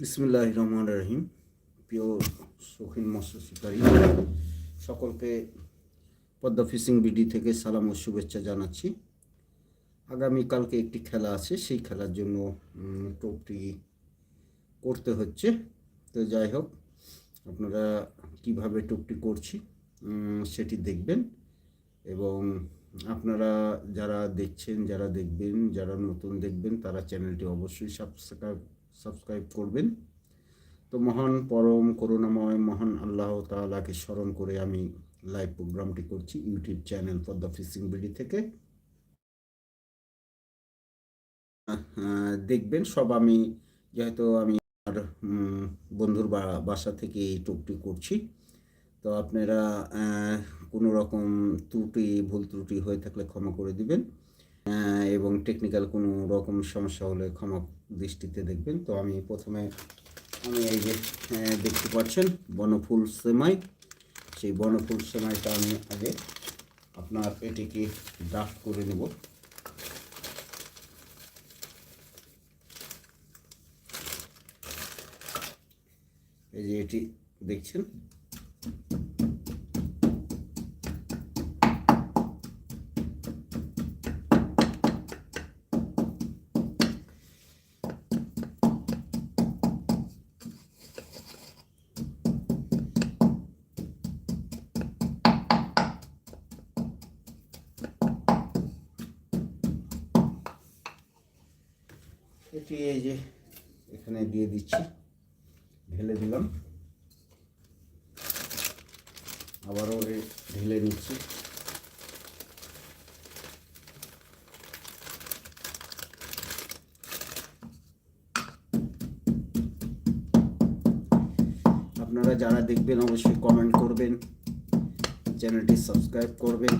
বিসমুল্লাহ রহমান রহিম। প্রিয় শৌখিন মৎস্য শিকারী, সকলকে পদ্মা ফিশিং বিডি থেকে সালাম ও শুভেচ্ছা জানাচ্ছি। আগামীকালকে একটি খেলা আছে, সেই খেলার জন্য টোপটি করতে হচ্ছে। তো যাই হোক, আপনারা কীভাবে টোপটি করছি সেটি দেখবেন এবং আপনারা যারা দেখছেন, যারা দেখবেন, যারা নতুন দেখবেন, তারা চ্যানেলটি অবশ্যই সাবস্ক্রাইব সাবস্ক্রাইব করবেন। তো মহান, পরম, করুণাময়, মহান আল্লাহ তাআলাকে স্মরণ করে আমি লাইভ প্রোগ্রামটি করছি YouTube channel for the fishing BD থেকে। দেখবেন সব আমি, যেহেতু আমি আমার বন্ধুর বাসা থেকে এই টুকটি করছি। তো আপনারা কোনো রকম ত্রুটি, ভুল ত্রুটি হয়ে থাকলে ক্ষমা করে দিবেন। এবং টেকনিক্যাল কোনো রকম সমস্যা হলে ক্ষমা দৃষ্টিতে দেখবেন। তো আমি প্রথমে আমি এই যে দেখতে পাচ্ছেন বনফুল সেমাই। সেই বনফুল সেমাইটা আমি আগে আপনার এটিকে ডাস্ট করে নেব। এই যে এটি দেখছেন? এটি এই যে এখানে দিয়ে দিচ্ছি, ঢেলে দিলাম। আবারও এ ঢেলে নিচ্ছি আপনারা যারা দেখবেন, অবশ্যই কমেন্ট করবেন চ্যানেলটি সাবস্ক্রাইব করবেন।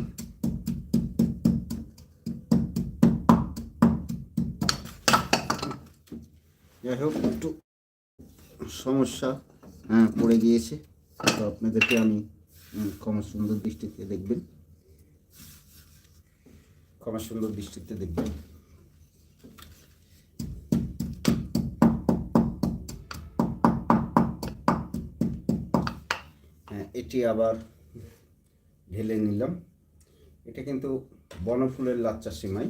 যাই হোক একটু সমস্যা হ্যাঁ পড়ে গিয়েছে। তো আপনাদেরকে আমি ক্ষমা সুন্দর দৃষ্টিতে দেখবেন। ক্ষমা সুন্দর দৃষ্টিতে দেখবেন। হ্যাঁ এটি আবার ঢেলে নিলাম। এটা কিন্তু বনফুলের লাচ্চা সিমাই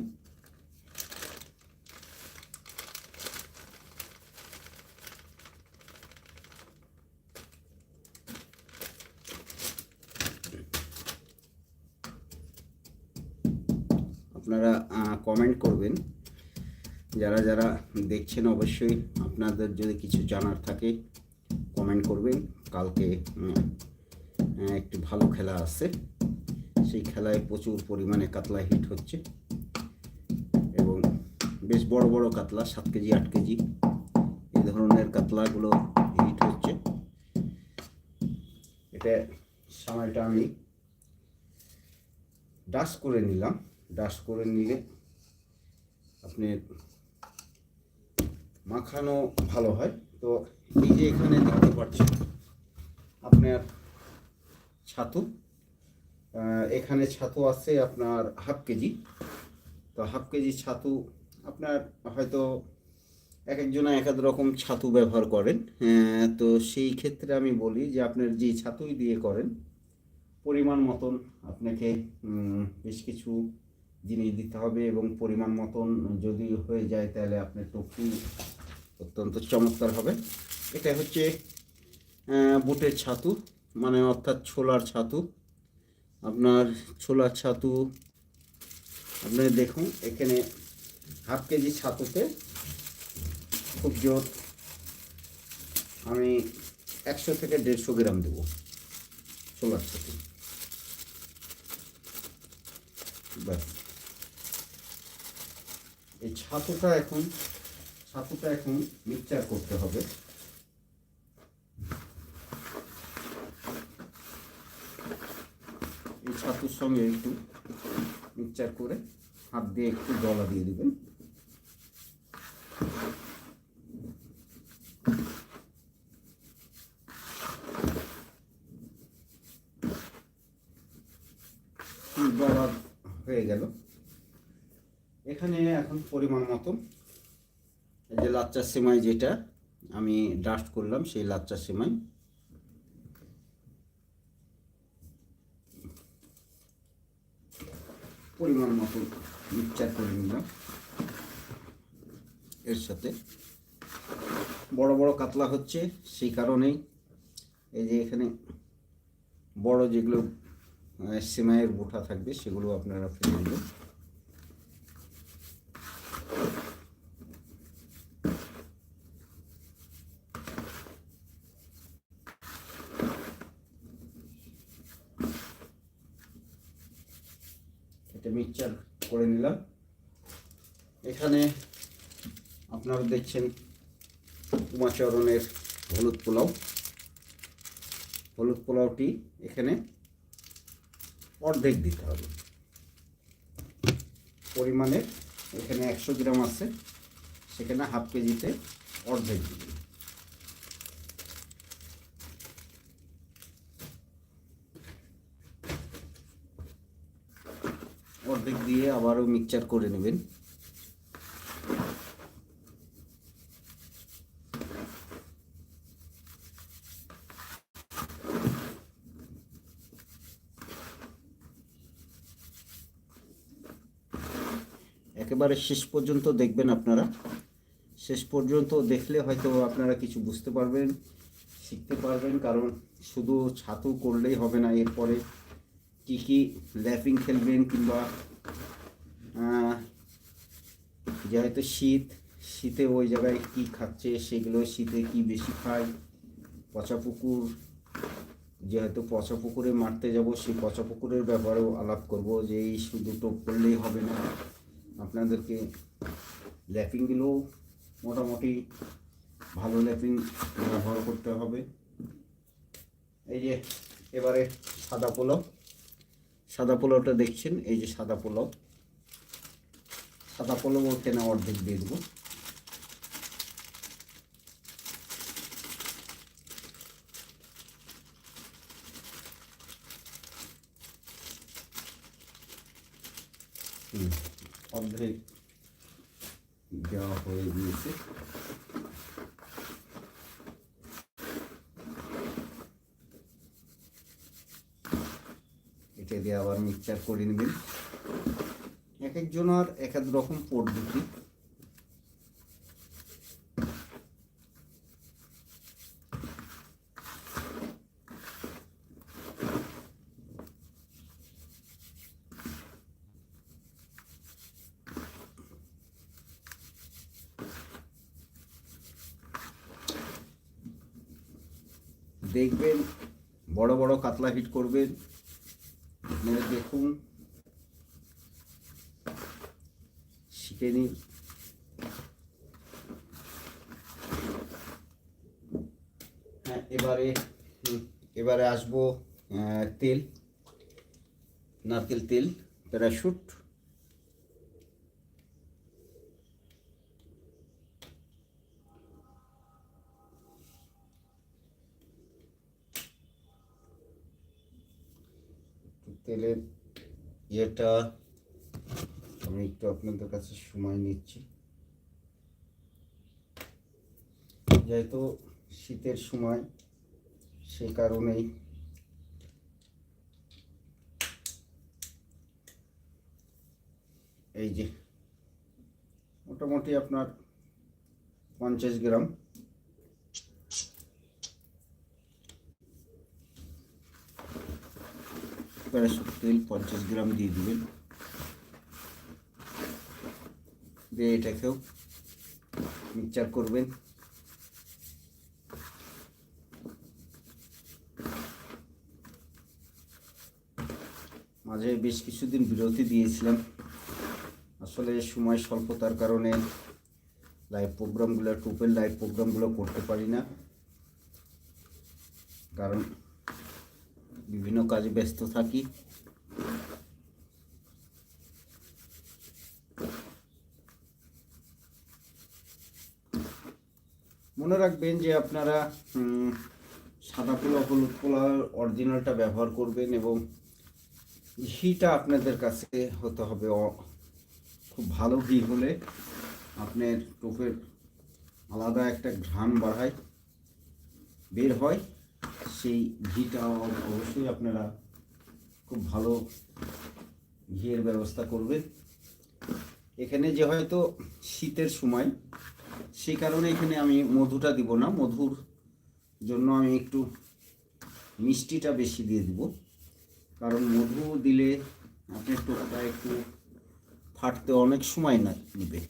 আপনারা কমেন্ট করবেন যারা যারা দেখছেন অবশ্যই। আপনাদের যদি কিছু জানার থাকে কমেন্ট করবেন। কালকে একটি ভালো খেলা আছে। সেই খেলায় প্রচুর পরিমাণে কাতলা হিট হচ্ছে। এবং বেশ বড় বড় কাতলা, সাত কেজি, আট কেজি, এই ধরনের কাতলাগুলো হিট হচ্ছে। এটা সময়টা আমি ডাস্ট করে নিলাম। ডাস্ট করে নিলে আপনি মাখানো ভালো হয়। তো এই যে এখানে দেখতে পাচ্ছেন আপনার ছাতু এখানে ছাতু আছে আপনার হাফ কেজি। তো হাফ কেজি ছাতু আপনার হয়তো এক একজনে এক এক রকম ছাতু ব্যবহার করেন। তো সেই ক্ষেত্রে আমি বলি যে আপনার যে ছাতুই দিয়ে করেন, পরিমাণ মতন আপনাকে বেশ কিছু জিনিস দিতে হবে এবং পরিমাণ মতন যদি হয়ে যায় তাহলে আপনার টুকটি অত্যন্ত চমৎকার হবে। এটা হচ্ছে বুটের ছাতু মানে অর্থাৎ ছোলার ছাতু। আপনার ছোলার ছাতু, আপনি দেখুন, এখানে হাফ কেজি ছাতুতে খুব জোর আমি একশো থেকে দেড়শো গ্রাম দেবো ছোলার ছাতু। ব্যাস। এই ছাতুটা এখন ছাতুটা এখন মিক্সচার করতে হবে। এই ছাতুর সঙ্গে একটু মিক্সচার করে হাত দিয়ে একটু জলা দিয়ে দেবেন। হয়ে গেল। এখানে এখন পরিমাণ যে লাচ্চা সেমাই যেটা আমি ডাস্ট করলাম, সেই লাচ্চা সেমাই। পরিমাণ মতো মিক্সচার করে নিলাম এর সাথে। বড় বড় কাতলা হচ্ছে সেই কারণেই এই যে এখানে বড় যেগুলো সেমাইয়ের বোঠা থাকবে সেগুলো আপনারা ফেলে দেবেন। এটা মিক্সচার করে নিলাম। এখানে আপনারা দেখছেন উমাচরণের হলুদ পোলাও। হলুদ পোলাওটি এখানে অর্ধেক দিতে হবে। পরিমাণে এখানে একশো গ্রাম আছে, সেখানে হাফ কেজিতে অর্ধেক দিবেন। অর্ধেক দিয়ে আবারও মিক্সচার করে নেবেন। একেবারে শেষ পর্যন্ত দেখবেন আপনারা। শেষ পর্যন্ত দেখলে হয়তো আপনারা কিছু বুঝতে পারবেন, শিখতে পারবেন, কারণ শুধু ছাতু করলেই হবে না, এরপরে কি কি ল্যাপিং খেলবেন কিংবা যেহেতু শীত, শীতে ওই জায়গায় কি খাচ্ছে, সেগুলো শীতে কি বেশি খায়? পচা পুকুর যেহেতু পচা পুকুরে মারতে যাব সেই পচা পুকুরের ব্যাপারেও আলাপ করব যে এই শুধু টোপ করলেই হবে না। আপনাদেরকে ল্যাপিংগুলো মোটামুটি ভালো ল্যাপিং ব্যবহার করতে হবে। এই যে এবারে সাদা পোলাও, সাদা পোলাওটা দেখছেন? এই যে সাদা পোলাও। সাদা পোলাও ওখানে অর্ধেক দিয়ে দেবো। অর্ধেক দেওয়া হয়ে গিয়েছে। এটা দিয়ে আবার মিক্সচার করে নেবেন। একজনের এক এক রকম পদ্ধতি। দেখবেন বড় বড় কাতলা হিট করবেন। দেখুন। শিখে নিন হ্যাঁ এবারে হুম, এবারে আসব আহ, তেল নারকেল তেল প্যারাশুট তেলের ইয়েটা আমি একটু আপনাদের কাছে সময় নিচ্ছি। যেহেতু শীতের সময় সেই কারণেই এই যে মোটামুটি আপনার পঞ্চাশ গ্রাম। তেল পঞ্চাশ গ্রাম দিয়ে দিবেন। দিয়ে এটাকেও মিক্সচার করবেন। মাঝে বেশ কিছুদিন বিরতি দিয়েছিলাম। আসলে সময় স্বল্পতার কারণে লাইভ প্রোগ্রামগুলো টুপের লাইভ প্রোগ্রামগুলো করতে পারি না। কারণ বিভিন্ন কাজে ব্যস্ত থাকি। মনে রাখবেন যে আপনারা সাদা পোলাও হলুদ পোলাও অরিজিনালটা ব্যবহার করবেন এবং ঘিটা আপনাদের কাছে হতে হবে খুব ভালো ঘি হলে আপনার টোপের আলাদা একটা ঘ্রাণ বাড়ায়, বের হয়। সেই ঘিটা অবশ্যই আপনারা খুব ভালো ঘিয়ের ব্যবস্থা করবেন। এখানে যে হয়তো শীতের সময় সেই কারণে এখানে আমি মধুটা দিব না। মধুর জন্য আমি একটু মিষ্টিটা বেশি দিয়ে দিব। কারণ মধু দিলে আপনার টোকটা একটু ফাটতে অনেক সময় না নেবে।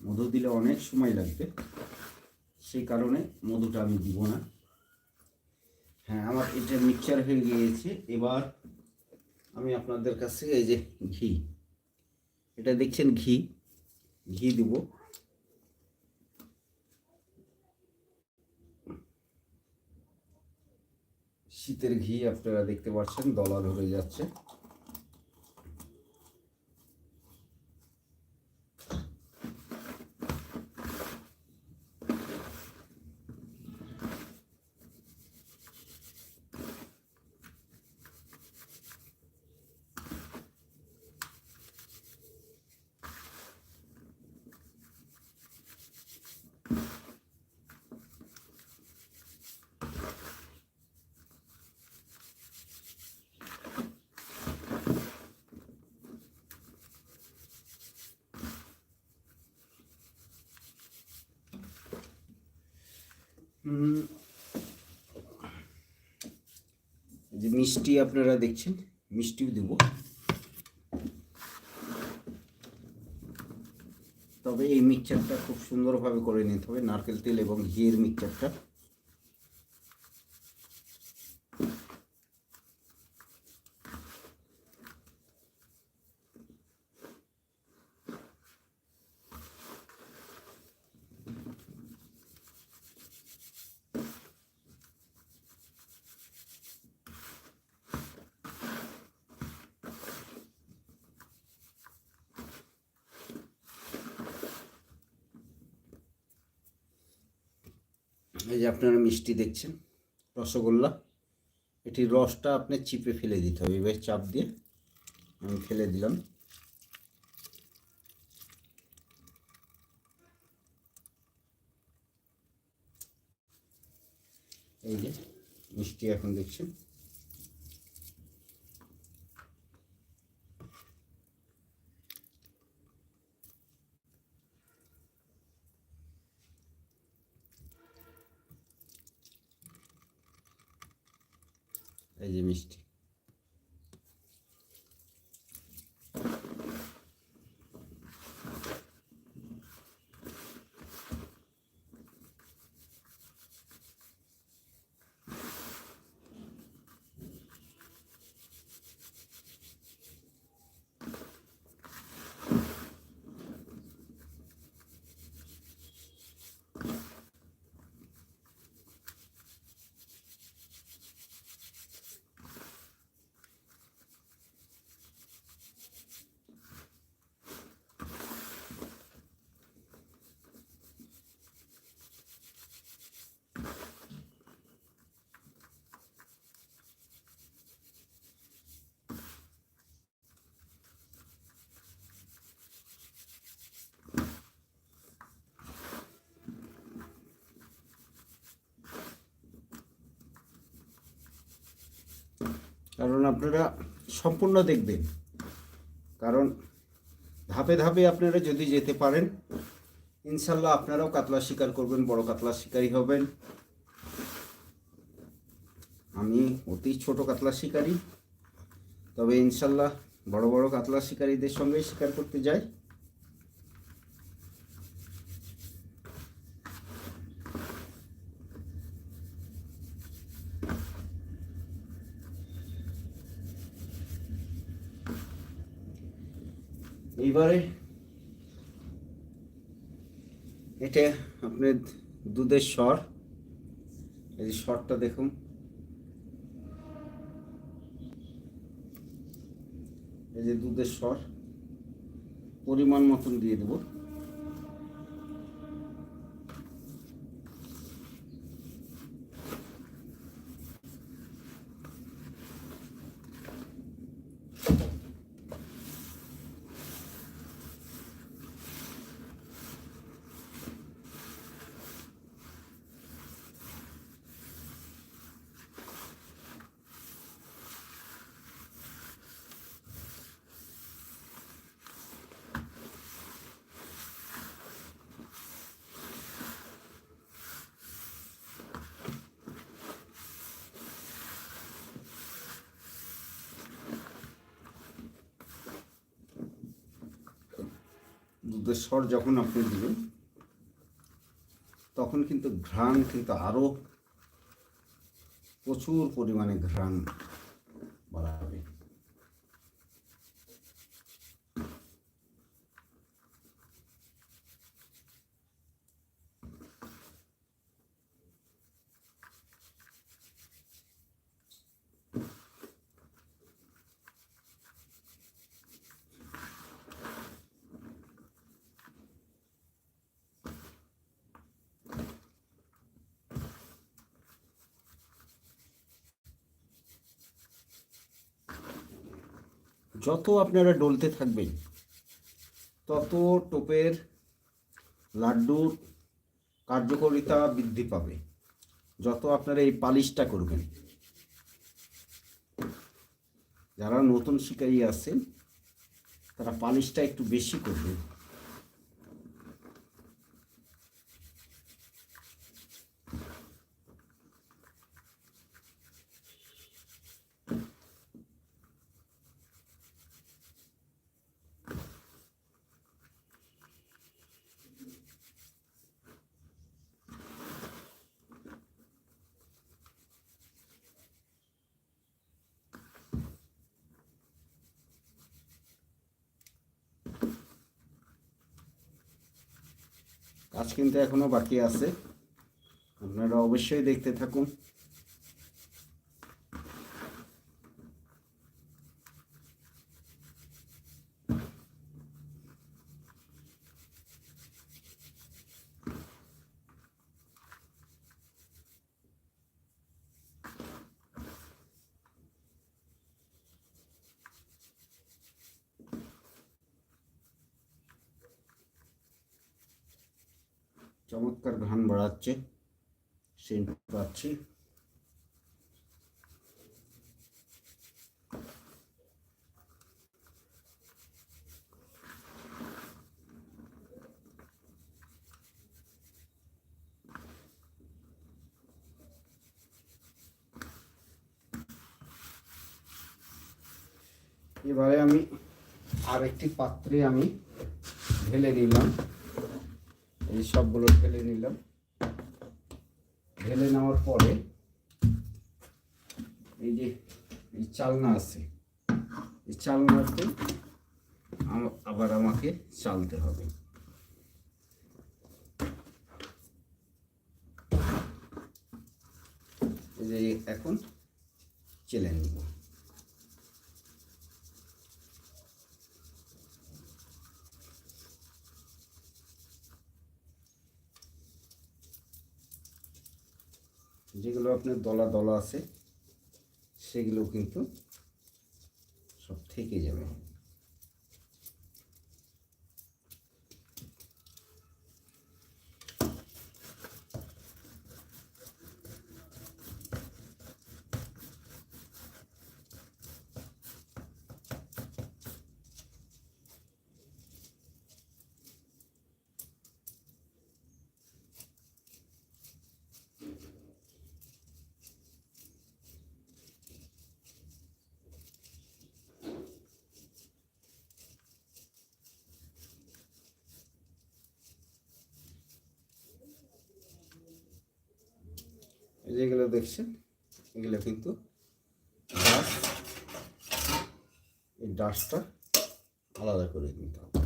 মধু দিলে অনেক সময় লাগবে। সেই কারণে মধুটা আমি দিব না। হ্যাঁ আমার এটা মিক্সচার হয়ে গিয়েছে। এবার আমি আপনাদের কাছে এই যে ঘি, এটা দেখছেন ঘি ঘি দিব। শীতের ঘি আপনারা দেখতে পাচ্ছেন দলা ধরে যাচ্ছে। যে মিষ্টি আপনারা দেখছেন, মিষ্টিও দেব। তবে এই মিক্সচারটা খুব সুন্দরভাবে করে নিতে হবে, নারকেল তেল এবং ঘিয়ের মিক্সচারটা। এই যে আপনারা মিষ্টি দেখছেন, রসগোল্লা, এটি রসটা আপনি চিপে ফেলে দিতে হবে এবার চাপ দিয়ে আমি ফেলে দিলাম। এই যে মিষ্টি এখন দেখছেন। এই যে মিষ্টি কারণ আপনারা সম্পূর্ণ দেখবেন। কারণ ধাপে ধাপে আপনারা যদি যেতে পারেন, ইনশাল্লাহ আপনারাও কাতলা শিকার করবেন, বড় কাতলা শিকারী হবেন। আমি অতি ছোট কাতলা শিকারী, তবে ইনশাল্লাহ বড় বড় কাতলা শিকারীদের সঙ্গে শিকার করতে যাই। এইবারে এটা আপনার দুধের স্বর। এই যে স্বরটা দেখুন। এই যে দুধের স্বর। পরিমাণ মতন দিয়ে দেবো। দুধের স্বর যখন আপনি দিবেন তখন কিন্তু ঘ্রাণ কিন্তু আরও প্রচুর পরিমাণে ঘ্রাণ যত আপনারা ডলতে থাকবেন, তত টোপের লাড্ডুর কার্যকারিতা বৃদ্ধি পাবে, যত আপনারা এই পালিশটা করবেন। যারা নতুন শিকারী আছেন, তারা পালিশটা একটু বেশি করবে কাজ কিন্তু এখনও বাকি আছে। আপনারা অবশ্যই দেখতে থাকুন চমৎকার ঘ্রাণ বাড়াচ্ছে সেন্ট পাচ্ছি। এবারে আমি আর একটি পাত্রে আমি ঢেলে নিলাম এই সবগুলো ঢেলে নিলাম। ঢেলে নেওয়ার পরে এই যে এই চালনা আছে, এই চালনাতে আবার আমাকে চালতে হবে। যে এখন চেলে নিব যেগুলো আপনার দলা দলা আছে সেগুলো কিন্তু সব থেকে যাবে। যেগুলো দেখছেন এগুলো কিন্তু ডাস্ট এই ডাস্টটা আলাদা করে দিতে হবে।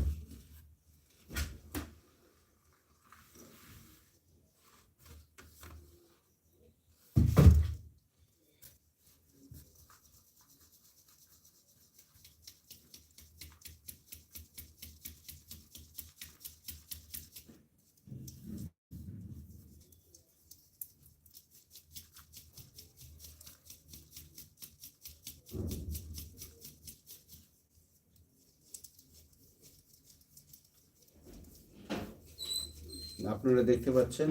আপনারা দেখতে পাচ্ছেন।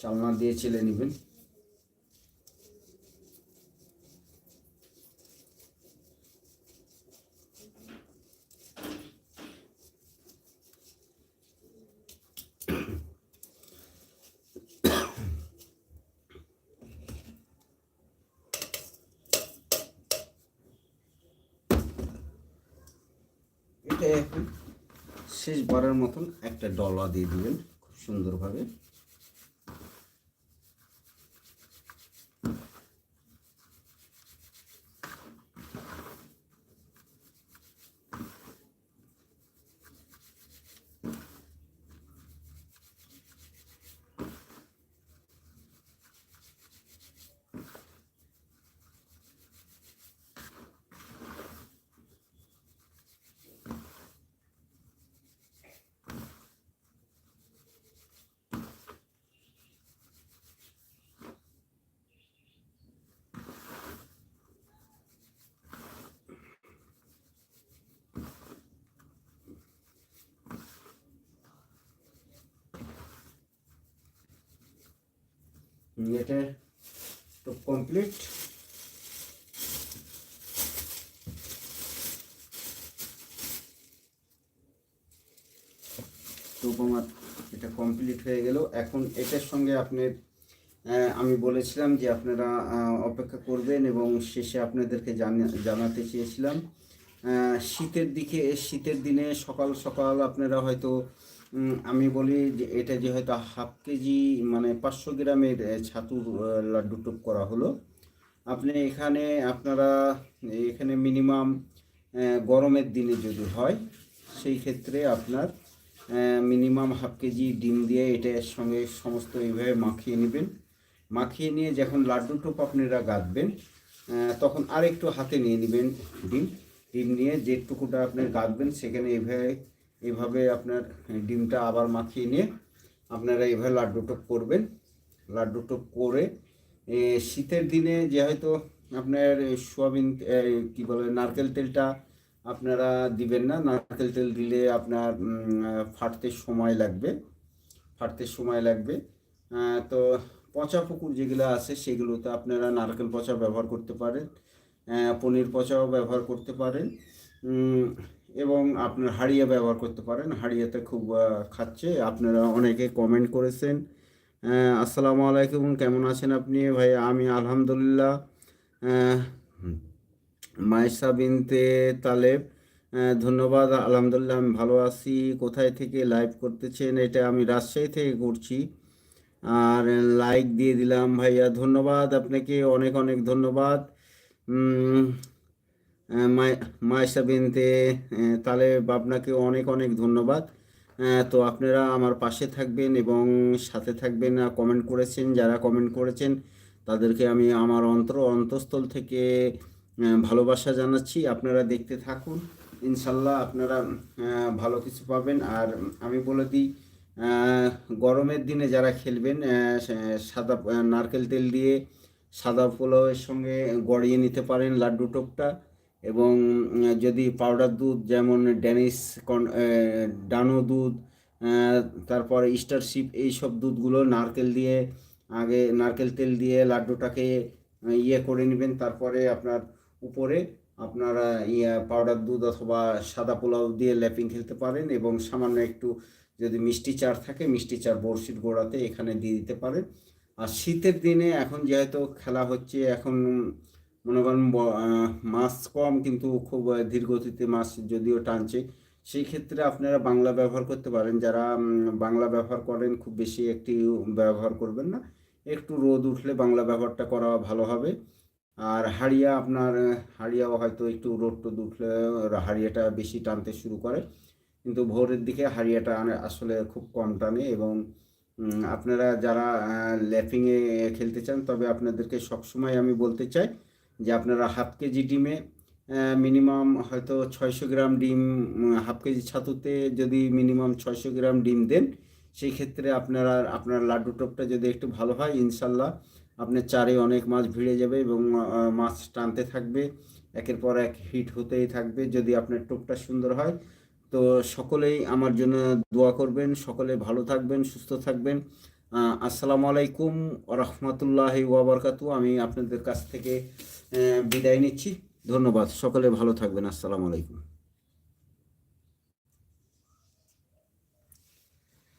চালনা দিয়ে চেলে নেবেন এটাকে এখন শেষবারের মতন একটা ডলা দিয়ে দিবেন খুব সুন্দরভাবে। এটা তো কমপ্লিট তো আমার এটা কমপ্লিট হয়ে গেল। এখন এটার সঙ্গে আপনার আমি বলেছিলাম যে আপনারা অপেক্ষা করবেন এবং শেষে আপনাদেরকে জানি- জানাতে চেয়েছিলাম। শীতের দিকে, শীতের দিনে সকাল সকাল আপনারা হয়তো আমি বলি যে এটা যে হয়তো হাফ কেজি মানে পাঁচশো গ্রামের ছাতুর লাড্ডু টুক করা হলো। আপনি এখানে আপনারা, এখানে মিনিমাম গরমের দিনে যদি হয়, সেই ক্ষেত্রে আপনার মিনিমাম হাফ কেজি ডিম দিয়ে এটার সঙ্গে সমস্ত এইভাবে মাখিয়ে নেবেন। মাখিয়ে নিয়ে যখন লাড্ডু টোপ আপনারা গাঁথবেন তখন আরেকটু হাতে নিয়ে নেবেন ডিম। ডিম নিয়ে যেটুকুটা আপনি গাঁথবেন, সেখানে এইভাবে এইভাবে আপনার ডিমটা আবার মাখিয়ে নিয়ে আপনারা এইভাবে লাড্ডু টোপ করবেন। লাড্ডু টোপ করে শীতের দিনে যে হয়তো আপনার সোয়াবিন কি বলে, নারকেল তেলটা আপনারা দিবেন না। নারকেল তেল দিলে আপনার ফাটতে সময় লাগবে, ফাটতে সময় লাগবে। তো পচা পুকুর যেগুলো আছে সেগুলোতে আপনারা নারকেল পচা ব্যবহার করতে পারেন পনির পচাও ব্যবহার করতে পারেন। এবং আপনার হাড়িয়া ব্যবহার করতে পারেন। হাড়িয়াতে খুব খাচ্ছে। আপনারা অনেকে কমেন্ট করেছেন। আসসালামু আলাইকুম, কেমন আছেন আপনি? ভাই, আমি আলহামদুলিল্লাহ মাইসা বিনতে তালেব। ধন্যবাদ, আলহামদুলিল্লাহ, আমি ভালো আছি। কোথায় থেকে লাইভ করতেছেন? এটা আমি রাজশাহী থেকে করছি। আর লাইক দিয়ে দিলাম, ভাইয়া। ধন্যবাদ, আপনাকে অনেক অনেক ধন্যবাদ। মায়েশা বিনতে তালেব আপনাকে অনেক অনেক ধন্যবাদ। তো আপনারা আমার পাশে থাকবেন এবং সাথে থাকবেন কমেন্ট করেছেন, যারা কমেন্ট করেছেন, তাদেরকে আমি আমার অন্তর, অন্তঃস্থল থেকে ভালোবাসা জানাচ্ছি। আপনারা দেখতে থাকুন, ইনশাল্লাহ আপনারা ভালো কিছু পাবেন। আর আমি বলে দিই গরমের দিনে যারা খেলবেন সাদা নারকেল তেল দিয়ে সাদা পোলাওয়ের সঙ্গে গড়িয়ে নিতে পারেন লাড্ডু টোপটা। এবং যদি পাউডার দুধ যেমন ড্যানিশ ডানো দুধ তারপরে স্টারশিপ এইসব দুধগুলো নারকেল দিয়ে, আগে নারকেল তেল দিয়ে লাড্ডুটাকে ইয়ে করে নেবেন। তারপরে আপনার উপরে আপনারা ইয়ে পাউডার দুধ অথবা সাদা পোলাও দিয়ে ল্যাপিং খেলতে পারেন এবং সামান্য একটু যদি মিষ্টি চার থাকে, মিষ্টি চার বড়শির গোড়াতে এখানে দিয়ে দিতে পারেন। আর শীতের দিনে এখন যেহেতু খেলা হচ্ছে, এখন মনে করেন মাছ কম কিন্তু খুব ধীর গতিতে মাছ যদিও টানছে, সেই ক্ষেত্রে আপনারা বাংলা ব্যবহার করতে পারেন। যারা বাংলা ব্যবহার করেন, খুব বেশি একটি ব্যবহার করবেন না। একটু রোদ উঠলে বাংলা ব্যবহারটা করা ভালো হবে। আর হাড়িয়া আপনার, হাড়িয়াও হয়তো একটু রোদ টোদ উঠলে, হাড়িয়াটা বেশি টানতে শুরু করে। কিন্তু ভোরের দিকে হাড়িয়াটা আসলে খুব কম টানে এবং আপনারা যারা ল্যাপিংয়ে খেলতে চান, তবে আপনাদেরকে সবসময় আমি বলতে চাই যে আপনারা হাফ কেজি ডিমে মিনিমাম হয়তো ছয়শো গ্রাম ডিম হাফ কেজি ছাতুতে যদি মিনিমাম ছয়শো গ্রাম ডিম দেন সেই ক্ষেত্রে আপনারা, আপনার লাড্ডু টপটা যদি একটু ভালো হয়, ইনশাল্লাহ আপনার চারে অনেক মাছ ভিড়ে যাবে এবং মাছ টানতে থাকবে, একের পর এক হিট হতেই থাকবে যদি আপনার টোপটা সুন্দর হয়। তো সকলেই আমার জন্য দোয়া করবেন, সকলে ভালো থাকবেন, সুস্থ থাকবেন। আসসালামু আলাইকুম রহমতুল্লাহি ওয়াবারকাতু আমি আপনাদের কাছ থেকে বিদায় নিচ্ছি। ধন্যবাদ। সকলে ভালো থাকবেন। আসসালামু আলাইকুম।